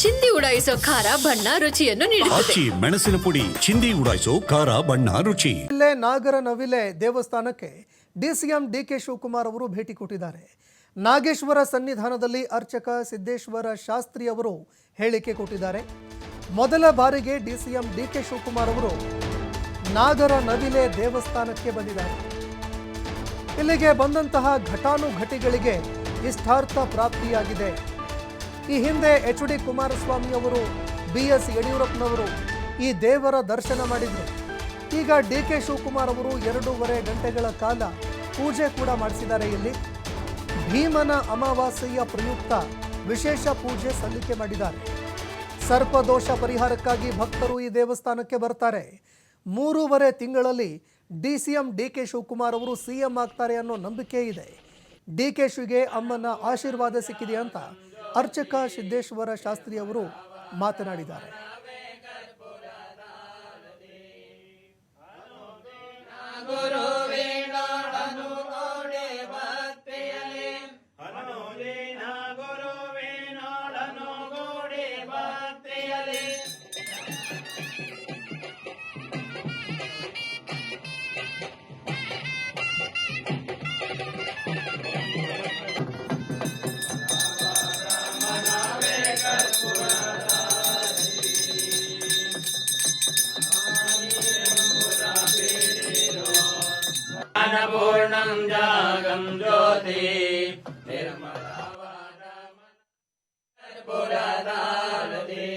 ಚಿಂದಿ ಉಡಾಯಿಸೋ ಖಾರ ಬಣ್ಣ ರುಚಿಯನ್ನು ನೀಡುತ್ತದೆ. ಆಚಿ ಮೆಣಸಿನ ಪುಡಿ ಚಿಂದಿ ಉಡಾಯಿಸೋ ಖಾರ ಬಣ್ಣ ರುಚಿ. ಇಲ್ಲೇ ನಾಗರ ನವಿಲೆ ದೇವಸ್ಥಾನಕ್ಕೆ ಡಿಸಿಎಂ ಡಿಕೆ ಶಿವಕುಮಾರ್ ಅವರು ಭೇಟಿ ಕೊಟ್ಟಿದ್ದಾರೆ. ನಾಗೇಶ್ವರ ಸನ್ನಿಧಾನದಲ್ಲಿ ಅರ್ಚಕ ಸಿದ್ದೇಶ್ವರ ಶಾಸ್ತ್ರಿ ಅವರು ಹೇಳಿಕೆ ಕೊಟ್ಟಿದ್ದಾರೆ. ಮೊದಲ ಬಾರಿಗೆ ಡಿಸಿಎಂ ಡಿಕೆ ಶಿವಕುಮಾರ್ ಅವರು ನಾಗರ ನವಿಲೆ ದೇವಸ್ಥಾನಕ್ಕೆ ಬಂದಿದ್ದಾರೆ. ಇಲ್ಲಿಗೆ ಬಂದಂತಹ ಘಟಾನುಘಟಿಗಳಿಗೆ ಇಷ್ಟಾರ್ಥ ಪ್ರಾಪ್ತಿಯಾಗಿದೆ. ಈ ಹಿಂದೆ ಎಚ್ ಡಿ ಕುಮಾರಸ್ವಾಮಿ ಅವರು, ಬಿ ಎಸ್ ಯಡಿಯೂರಪ್ಪನವರು ಈ ದೇವರ ದರ್ಶನ ಮಾಡಿದರು. ಈಗ ಡಿ ಕೆ ಶಿವಕುಮಾರ್ ಅವರು ಎರಡೂವರೆ ಗಂಟೆಗಳ ಕಾಲ ಪೂಜೆ ಕೂಡ ಮಾಡಿಸಿದ್ದಾರೆ ಇಲ್ಲಿ. ಭೀಮನ ಅಮಾವಾಸ್ಯೆಯ ಪ್ರಯುಕ್ತ ವಿಶೇಷ ಪೂಜೆ ಸಲ್ಲಿಕೆ ಮಾಡಿದ್ದಾರೆ. ಸರ್ಪದೋಷ ಪರಿಹಾರಕ್ಕಾಗಿ ಭಕ್ತರು ಈ ದೇವಸ್ಥಾನಕ್ಕೆ ಬರ್ತಾರೆ. ಮೂರುವರೆ ತಿಂಗಳಲ್ಲಿ D C M D K Shivakumar ಅವರು ಸಿ ಎಂ ಆಗ್ತಾರೆ ಅನ್ನೋ ನಂಬಿಕೆ ಇದೆ. ಡಿ ಕೆ ಶಿಗೆ ಅಮ್ಮನ ಆಶೀರ್ವಾದ ಸಿಕ್ಕಿದೆ ಅಂತ ಅರ್ಚಕ ಸಿದ್ದೇಶ್ವರ ಶಾಸ್ತ್ರಿ ಅವರು ಮಾತನಾಡಿದ್ದಾರೆ. അനപൂർണം ജാഗം ജ്യോതി. നിർമ്മലാവാരമപുരദാരതി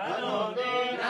അനുദീന